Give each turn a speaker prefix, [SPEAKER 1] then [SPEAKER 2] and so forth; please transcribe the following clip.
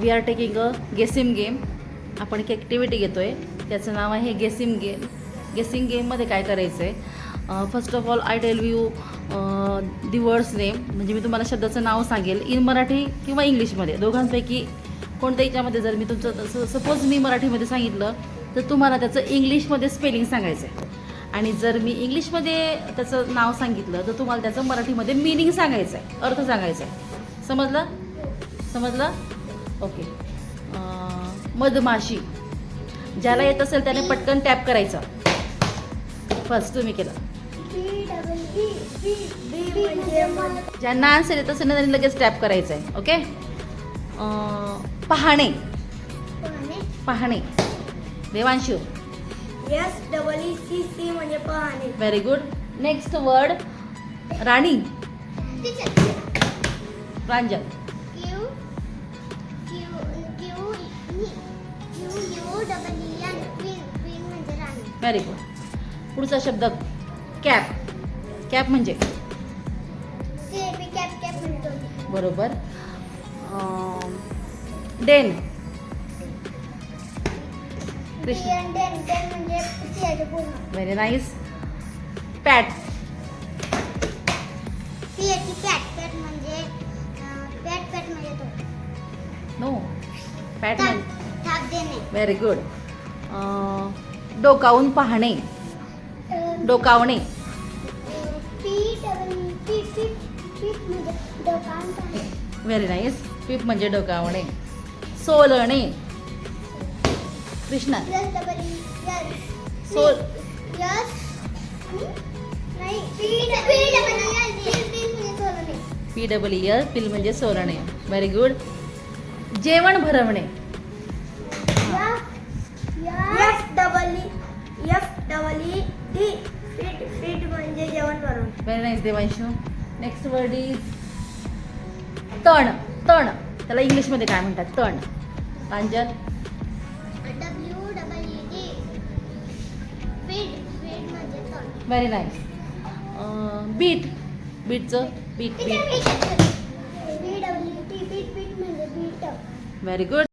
[SPEAKER 1] We are taking a guessing game आपण एक activity घेतो आहे त्याचं नाव आहे गेसिम गेम गेसिंग गेममध्ये काय करायचं आहे first of all I tell you the words name म्हणजे मी तुम्हाला शब्दाचं नाव सांगेल इन मराठी किंवा इंग्लिशमध्ये. दोघांपैकी कोणत्या याच्यामध्ये? जर मी तुमचं सपोज मी मराठीमध्ये सांगितलं तर तुम्हाला त्याचं इंग्लिशमध्ये स्पेलिंग सांगायचं आहे आणि जर मी इंग्लिशमध्ये त्याचं नाव सांगितलं तर तुम्हाला त्याचं मराठीमध्ये मिनिंग सांगायचं आहे अर्थ सांगायचा आहे समजलं? समजलं? ओके. मधमाशी. ज्याला येत असेल त्याने पटकन टॅप करायचं. फर्स्ट तुम्ही केलं. ज्यांना आन्सर येत असेल ना त्यांनी लगेच टॅप करायचं आहे ओके? अं, पाहणे. पाहणे. Devanshu.
[SPEAKER 2] S double E C C म्हणजे पाहणे.
[SPEAKER 1] व्हेरी गुड नेक्स्ट वर्ड राणी. प्रांजल. व्हेरी गुड पुढचा शब्द कॅप कॅप म्हणजे? बरोबर. Then very nice pat no pat म्हणजे व्हेरी गुड डोकावून पाहणे. डोकावणे. व्हेरी नाईस पीप म्हणजे डोकावणे. सोलणे. कृष्णा. सोल. पी डबल इयर पिल म्हणजे सोलणे. व्हेरी गुड जेवण भरवणे.
[SPEAKER 2] F double F double E T feed feed म्हणजे जेवण
[SPEAKER 1] very nice Devanshu. Next word is तण. तण. त्याला इंग्लिशमध्ये काय म्हणतात? तण. प्रांजल व्हेरी नाईस बीट बीटचं बीट बीट व्हेरी गुड